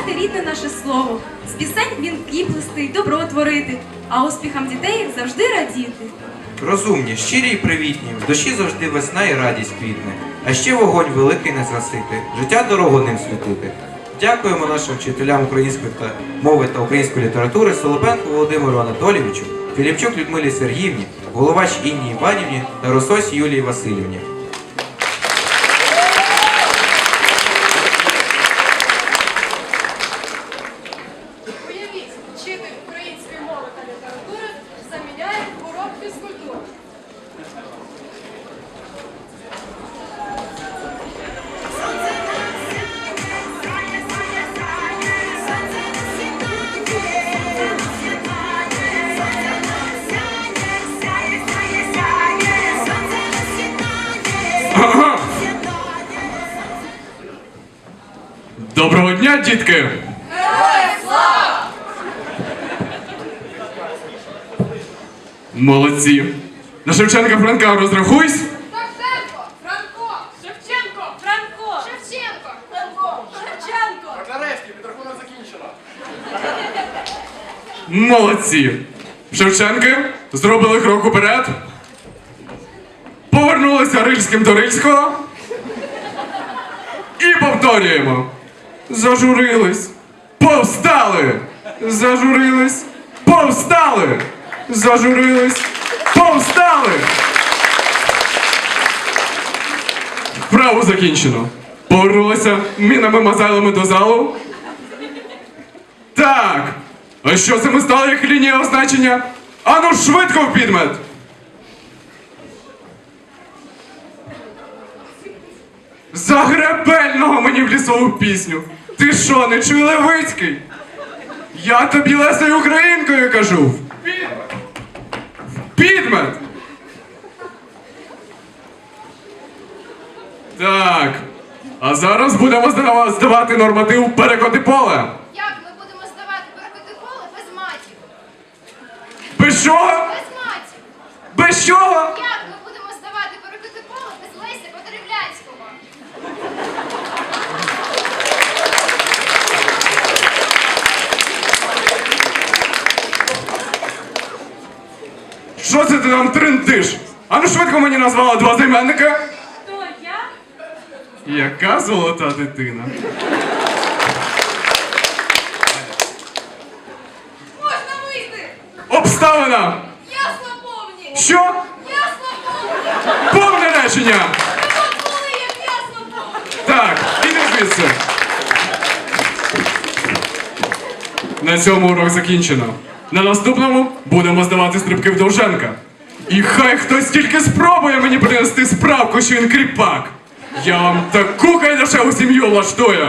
мати рідне наше слово. З пісень він хліб плести, добро творити, а успіхам дітей завжди радіти. Розумні, щирі й привітні, в душі завжди весна і радість квітне. А ще вогонь великий не згасити, життя дорогу ним світити. Дякуємо нашим вчителям української та мови та української літератури Солопенку Володимиру Анатолійовичу, Філіпчук Людмилі Сергіївні, Головач Інні Іванівні та Росось Юлії Васильівні. Дня, дітки! Молодці! На Шевченка Франка розрахуйсь. Шевченко! Франко! Шевченко! Франко! Шевченко! Франко! Шевченко! Нарешті підрахунок закінчено. Молодці! Шевченки зробили крок уперед. Повернулися рильським до рильського. І повторюємо. Зажурились. Повстали. Зажурились. Повстали. Зажурились. Повстали. Вправу закінчено. Повернулися мінами мазайлами до залу. Так. А що це ми стали як лінія означення? Ану швидко в підмет! Загребельного мені в лісову пісню. Ти що, не чуй Левицький? Я тобі лесою українкою кажу. Підмет! Підмет! Так. А зараз будемо здавати норматив перекоти поле. Як ми будемо здавати перекоти коле без матів? Без чого? Без матів! Без чого? Як Що це ти нам трендиш? А ну швидко мені назвала два займенника. Хто я? Яка золота дитина. Можна вийти! Обставина! Ясно повні! Що? Ясно повні! Повне речення! От коли як ясно повні! Так, іди звідси. На цьому урок закінчено. На наступному будемо здавати стрибки в Довженка. І хай хтось тільки спробує мені принести справку, що він кріпак. Я вам таку кайдашеву сім'ю влаштую.